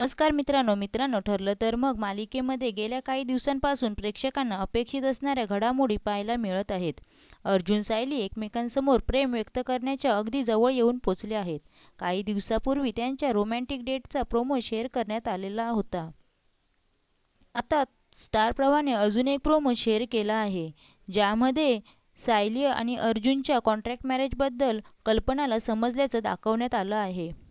नमस्कार मित्रांनो मित्रांनो ठरलं तर मग मालिकेमध्ये गेल्या काही दिवसांपासून प्रेक्षकांना अपेक्षित असणाऱ्या घडामोडी पाहायला मिळत आहेत. अर्जुन सायली एकमेकांसमोर प्रेम व्यक्त करण्याच्या अगदी जवळ येऊन पोचले आहेत. काही दिवसापूर्वी त्यांच्या रोमॅन्टिक डेटचा प्रोमो शेअर करण्यात आलेला होता. आता स्टार प्रवाहाने अजून एक प्रोमो शेअर केला आहे ज्यामध्ये सायली आणि अर्जुनच्या कॉन्ट्रॅक्ट मॅरेजबद्दल कल्पनाला समजल्याचं दाखवण्यात आलं आहे.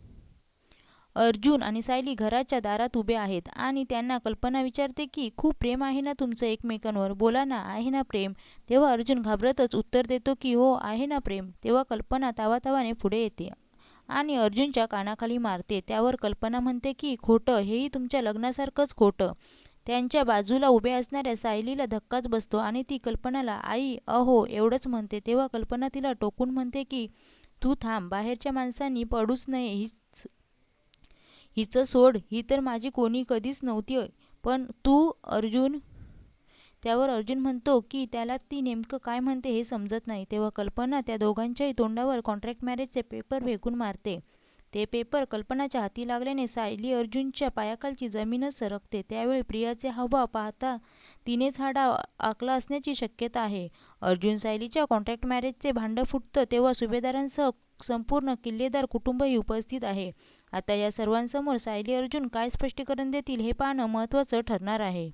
अर्जुन आणि सायली घराच्या दारात उभे आहेत आणि त्यांना कल्पना विचारते की खूप प्रेम आहे ना तुमचं एकमेकांवर? बोला ना आहे ना प्रेम? तेव्हा अर्जुन घाबरतच उत्तर देतो की हो आहे ना प्रेम. तेव्हा कल्पना तावातावाने पुढे येते आणि अर्जुनच्या कानाखाली मारते. त्यावर कल्पना म्हणते की खोटं हेही तुमच्या लग्नासारखंच खोटं. त्यांच्या बाजूला उभे असणाऱ्या सायलीला धक्काच बसतो आणि ती कल्पनाला आई अहो एवढंच म्हणते. तेव्हा कल्पना तिला टोकून म्हणते की तू थांब बाहेरच्या माणसांनी पडूच नये हीच हिचं सोड ही तर माझी कोणी कधीच नव्हती पण तू अर्जुन त्यावर अर्जुन म्हणतो की त्याला ती नेमकं काय म्हणते हे समजत नाही. तेव्हा कल्पना त्या दोघांच्याही तोंडावर कॉन्ट्रॅक्ट मॅरेजचे पेपर फेकून मारते. ते पेपर कल्पनाच्या हाती लागल्याने सायली अर्जुनच्या पायाखालची जमीनच सरकते. त्यावेळी प्रियाचे हावभाव पाहता तिनेच हा डाव आखला असण्याची शक्यता आहे. अर्जुन सायलीच्या कॉन्ट्रॅक्ट मॅरेजचे भांडं फुटतं तेव्हा सुभेदारांसह संपूर्ण किल्लेदार कुटुंबही उपस्थित आहे. आता या सर्वांसमोर सायली अर्जुन काय स्पष्टीकरण देतील हे पाहणं महत्त्वाचं ठरणार आहे.